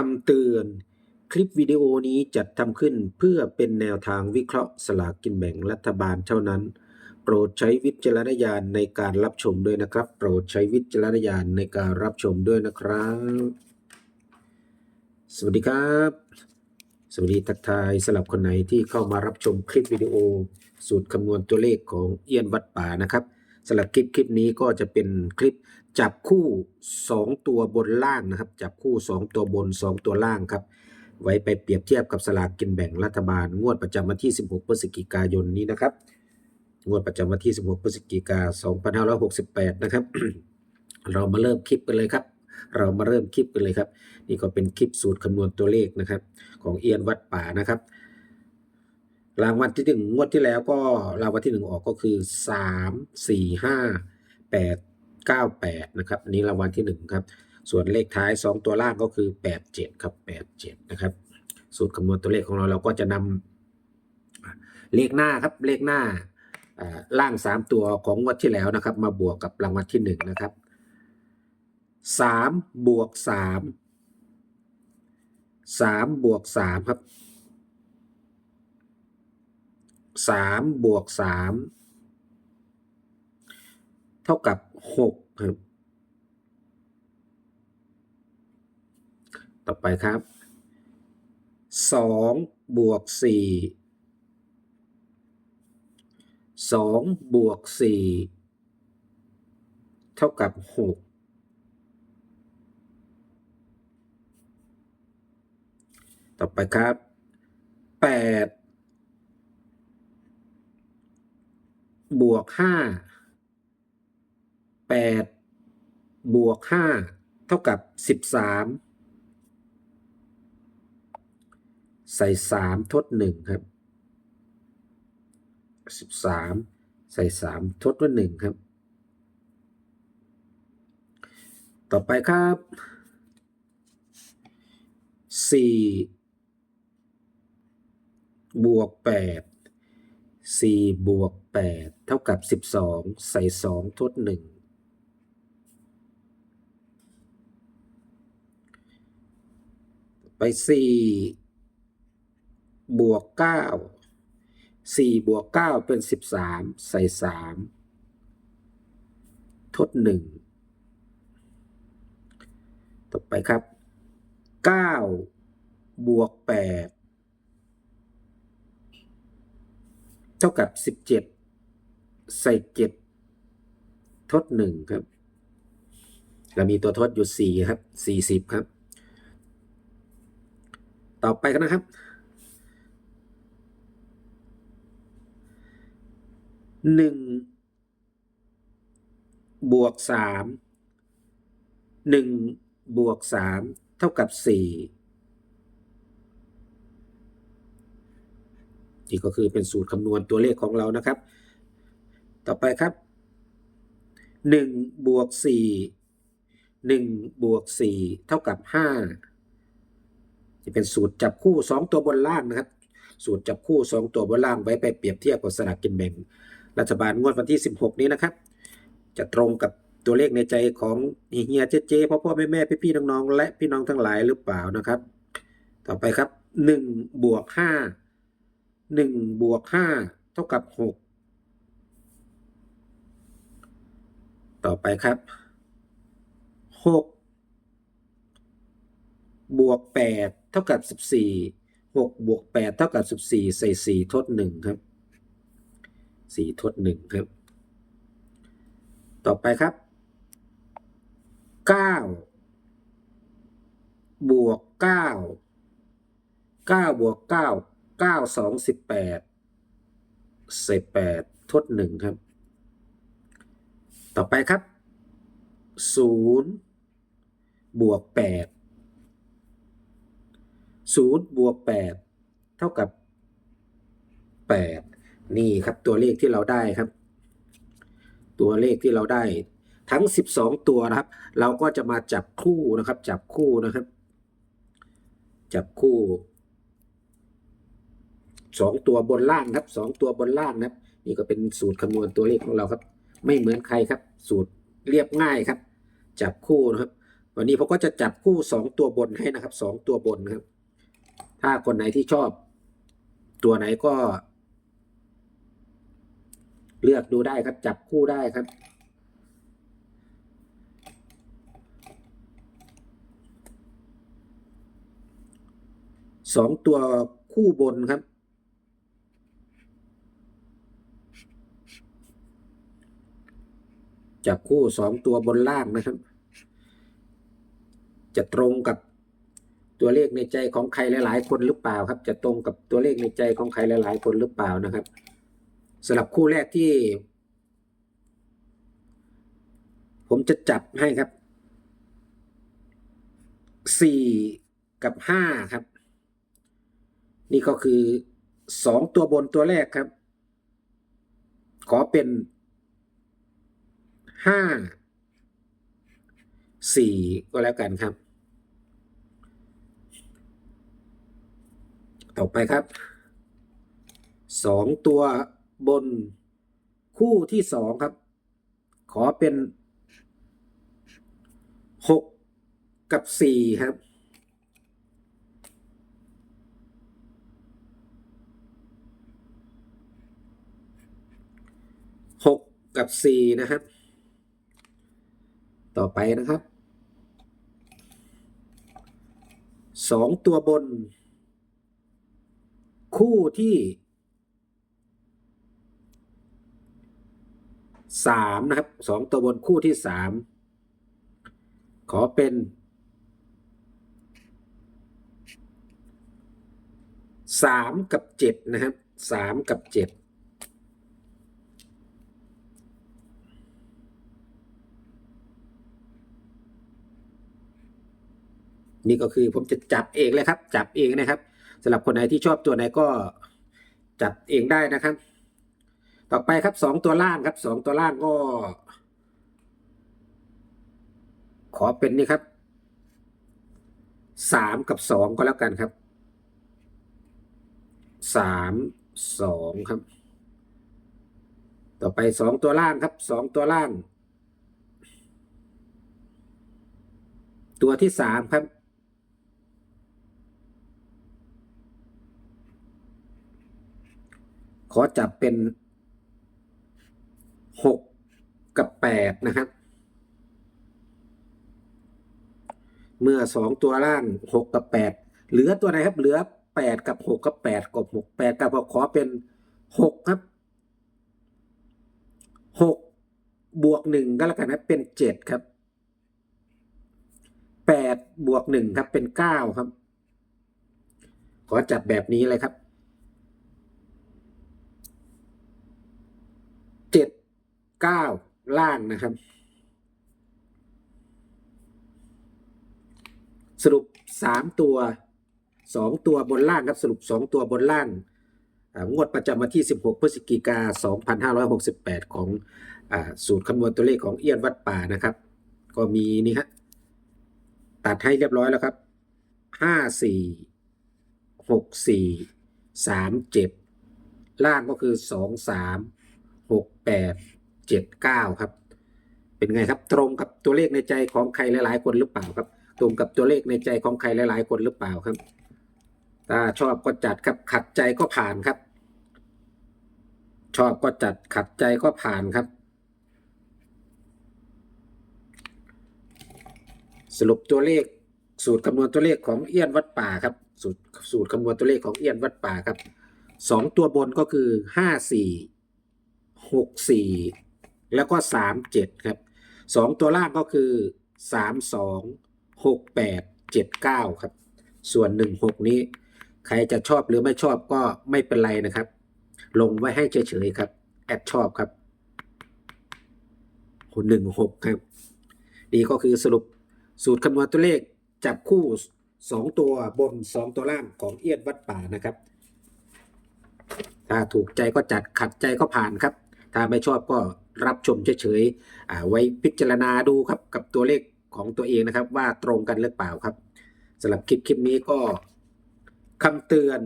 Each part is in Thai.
คำเตือน คลิปวิดีโอนี้จัดทำขึ้นเพื่อเป็นแนวทางวิเคราะห์สลากกินแบ่งรัฐบาลเท่านั้น โปรดใช้วิจารณญาณในการรับชมด้วยนะครับ โปรดใช้วิจารณญาณในการรับชมด้วยนะครับ สวัสดีครับ สวัสดีทักทายสำหรับคนไหนที่เข้ามารับชมคลิปวิดีโอ สูตรคำนวณตัวเลขของเอียนวัดป่านะครับ สำหรับคลิปคลิปนี้ก็จะเป็นคลิปจับคู่ 2 ตัวบนล่างนะครับ จับคู่ 2 ตัวบน 2 ตัวล่างครับ ไว้ไปเปรียบเทียบกับสลากกินแบ่งรัฐบาล งวดประจำวันที่ 16 พฤศจิกายนนี้นะครับ งวดประจำวันที่ 16 พฤศจิกายน2568 นะครับ เรามาเริ่มคลิปกันเลยครับ เรามาเริ่มคลิปกันเลยครับ นี่ก็เป็นคลิปสูตรคำนวณตัวเลขนะครับ ของเอียนวัดป่านะครับ รางวัลที่หนึ่งงวดที่แล้วก็รางวัลที่หนึ่งออกก็คือสามสี่ห้าแปดเก้าแปดนะครับอันนี้รางวัลที่หนึ่งครับ ส่วนเลขท้ายสองตัวล่างก็คือแปดเจ็ดครับแปดเจ็ดนะครับ สูตรคำนวณตัวเลขของเราเราก็จะนำเลขหน้าครับเลขหน้าอ่าล่างสามตัวของงวดที่แล้วนะครับ มาบวกกับรางวัลที่หนึ่งนะครับสามบวกสามสามบวกสามครับ สามบวกสามเท่ากับหกครับ ต่อไปครับสองบวกสี่สองบวกสี่เท่ากับหกต่อไปครับแปด บวกห้าแปดบวกห้าเท่ากับสิบสามใส่สามทดหนึ่งครับสิบสามใส่สามทดว่าหนึ่งครับ ต่อไปครับสี่บวกแปด 4 บวก 8 เท่ากับ 12 ใส่ 2 ทด 1 ไป 4 บวก 9 4 บวก 9 เป็น 13 ใส่ 3 ทด 1 ต่อไปครับ 9 บวก 8 เท่ากับสิบเจ็ดใส่เจ็ดทดหนึ่งครับ เรามีตัวทดอยู่สี่ครับสี่สิบครับ ต่อไปกันนะครับหนึ่งบวกสามหนึ่งบวกสามเท่ากับสี่ นี่ก็คือเป็นสูตรคำนวณตัวเลขของเรานะครับ ต่อไปครับหนึ่งบวกสี่หนึ่งบวกสี่เท่ากับห้าจะเป็นสูตรจับคู่สองตัวบนล่างนะครับ สูตรจับคู่สองตัวบนล่างไว้ไปเปรียบเทียบกับสลากกินแบ่ง รัฐบาลงวดวันที่ 16 นี้นะครับ จะตรงกับตัวเลขในใจของเฮียเจ๊เจ๊พ่อพ่อแม่แม่พี่พี่น้องน้องและพี่น้องทั้งหลายหรือเปล่านะครับ ต่อไปครับหนึ่งบวกห้า หนึ่งบวกห้าเท่ากับหกต่อไปครับหกบวกแปดเท่ากับสิบสี่หกบวกแปดเท่ากับสิบสี่ใส่สี่ทดหนึ่งครับสี่ทดหนึ่งครับ ต่อไปครับเก้าบวกเก้าเก้าบวกเก้า เก้าสองสิบแปดเศษแปดทดหนึ่งครับ ต่อไปครับศูนย์บวกแปดศูนย์บวกแปดเท่ากับแปดนี่ครับตัวเลขที่เราได้ครับ ตัวเลขที่เราได้ทั้ง 12 ตัวนะครับ เราก็จะมาจับคู่นะครับ จับคู่นะครับ จับคู่ สองตัวบนล่างครับสองตัวบนล่างนะครับ นี่ก็เป็นสูตรคำนวณตัวเลขของเราครับ ไม่เหมือนใครครับ สูตรเรียบง่ายครับ จับคู่นะครับ วันนี้ผมก็จะจับคู่สองตัวบนให้นะครับสองตัวบนนะครับ ถ้าคนไหนที่ชอบ ตัวไหนก็ เลือกดูได้ครับ จับคู่ได้ครับสองตัวคู่บนครับ จับคู่สองตัวบนล่างนะครับ จะตรงกับตัวเลขในใจของใครหลายๆ คนหรือเปล่าครับ จะตรงกับตัวเลขในใจของใครหลาย ๆ คนหรือเปล่านะครับสำหรับคู่แรกที่ ผมจะจับให้ครับสี่กับห้าครับ นี่ก็คือสองตัวบนตัวแรกครับ ขอเป็น ห้าสี่ก็แล้วกันครับ ต่อไปครับสองตัวบนคู่ที่สองครับ ขอเป็นหกกับสี่ครับหกกับสี่นะครับ ต่อไปนะครับสองตัวบน คู่ที่สามนะครับสองตัวบนคู่ที่สามขอเป็นสามกับเจ็ดนะครับสามกับเจ็ด นี่ก็คือผมจะจับเองเลยครับ จับเองนะครับสำหรับคนไหนที่ชอบตัวไหนก็จัดเองได้นะครับ ต่อไปครับสองตัวล่างครับสองตัวล่างก็ ขอเป็นนี่ครับสามกับสองก็แล้วกันครับสามสองครับ ต่อไปสองตัวล่างครับสองตัวล่าง ตัวที่สามครับ อจับเป็นหกกับแปดนะครับ เมื่อสองตัวล่างหกกับแปดเหลือตัวไหนครับ เหลือแปดกับหกกับแปดกบหกแปดกับหกขอเป็นหกครับหกบวกหนึ่งก็แล้วกันนะเป็นเจ็ดครับแปดบวกหนึ่งครับเป็นเก้าครับ ขอจับแบบนี้เลยครับ 9 ล่างนะครับ สรุป 3 ตัว 2 ตัวบนล่างครับสรุป 2 ตัวบนล่างงวดประจำวันที่ 16 พฤศจิกา 2568 ของอสูตรคำนวณตัวเลขของเอียนวัดป่านะครับ ก็มีนี่ฮะตัดให้เรียบร้อยแล้วครับ 5 4 6 4 3 7 ล่างก็คือ 2 3 6 8 79 ครับ เป็นไงครับตรงกับตัวเลขในใจของใครหลายๆ คนหรือเปล่าครับ ตรงกับตัวเลขในใจของใครหลายๆ คนหรือเปล่าครับ ถ้าชอบก็จัดครับ ขัดใจก็ผ่านครับ ชอบก็จัดขัดใจก็ผ่านครับ สรุปตัวเลขสูตรคำนวณตัวเลขของเอี้ยนวัดป่าครับ สูตรสูตรคำนวณตัวเลขของเอี้ยนวัดป่าครับสองตัวบนก็คือห้าสี่หกสี่ แล้วก็สามเจ็ดครับสองตัวล่างก็คือสามสองหกแปดเจ็ดเก้าครับ ส่วนหนึ่งหกนี้ ใครจะชอบหรือไม่ชอบก็ไม่เป็นไรนะครับ ลงไว้ให้เฉยๆครับ แอดชอบครับหนึ่งหกครับนี่ก็คือสรุปสูตรคำนวณตัวเลขจับคู่สองตัวบนสองตัวล่างของเอียนวัดป่านะครับ ถ้าถูกใจก็จัดขัดใจก็ผ่านครับ ถ้าไม่ชอบก็รับชมเฉยๆไว้พิจารณาดูครับกับตัวเลขของตัวเองนะครับ ว่าตรงกันหรือเปล่าครับสำหรับคลิปคลิปนี้ก็คำเตือน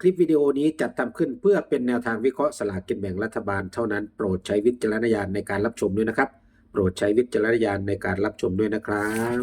คลิปวิดีโอนี้จัดทำขึ้นเพื่อเป็นแนวทางวิเคราะห์สลากกินแบ่งรัฐบาลเท่านั้นโปรดใช้วิจารณญาณในการรับชมด้วยนะครับ โปรดใช้วิจารณญาณในการรับชมด้วยนะครับ